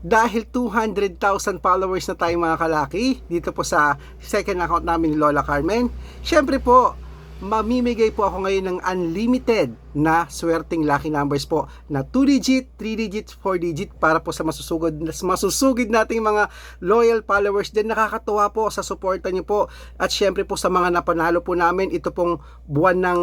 dahil 200,000 followers na tayo mga kalaki dito po sa second account namin ni Lola Carmen. Syempre po, mamimigay po ako ngayon ng unlimited na swerting lucky numbers po na 2 digit, 3 digit, 4 digit para po sa masusugod masusugid nating mga loyal followers. Din nakakatuwa po sa suporta niyo po. At syempre po sa mga napanalo po namin ito pong buwan ng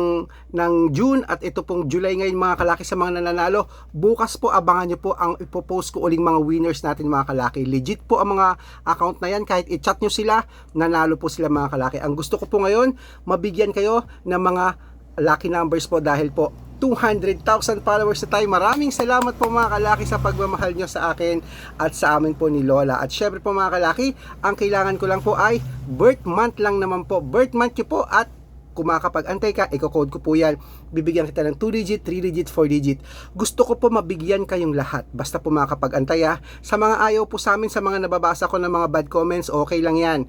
ng June at ito pong July ngayon mga kalaki sa mga nananalo bukas po abangan niyo po ang ipopost ko uling mga winners natin mga kalaki. Legit po ang mga account na yan. Kahit i-chat nyo sila nanalo po sila mga kalaki. Ang gusto ko po ngayon mabigyan kayo ng mga lucky numbers po dahil po 200,000 followers na tayo. Maraming salamat po mga kalaki sa pagmamahal nyo sa akin at sa amin po ni Lola. At syempre po mga kalaki, ang kailangan ko lang po ay birth month lang naman po. Birth month nyo po at kung makakapag-antay ka, i-code ko po yan. Bibigyan kita ng 2 digit, 3 digit, 4 digit. Gusto ko po mabigyan kayong lahat. Basta po makakapag-antay ha. Sa mga ayaw po sa amin, sa mga nababasa ko ng mga bad comments, okay lang yan.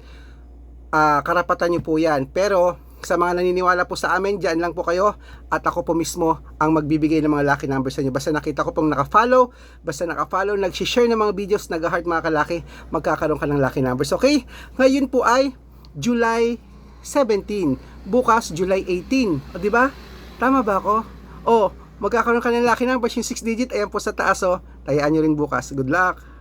Ah, karapatan nyo po yan. Pero sa mga naniniwala po sa amin, dyan lang po kayo at ako po mismo ang magbibigay ng mga lucky numbers sa inyo. Basta nakita ko pong naka-follow, basta naka-follow, nag-share ng mga videos, nag-heart mga kalaki, magkakaroon ka ng lucky numbers. Okay? Ngayon po ay July 17. Bukas, July 18. O, di ba? Tama ba ako? O, magkakaroon ka ng lucky numbers, yung 6 digit, ayan po sa taas o. Tayaan nyo rin bukas. Good luck!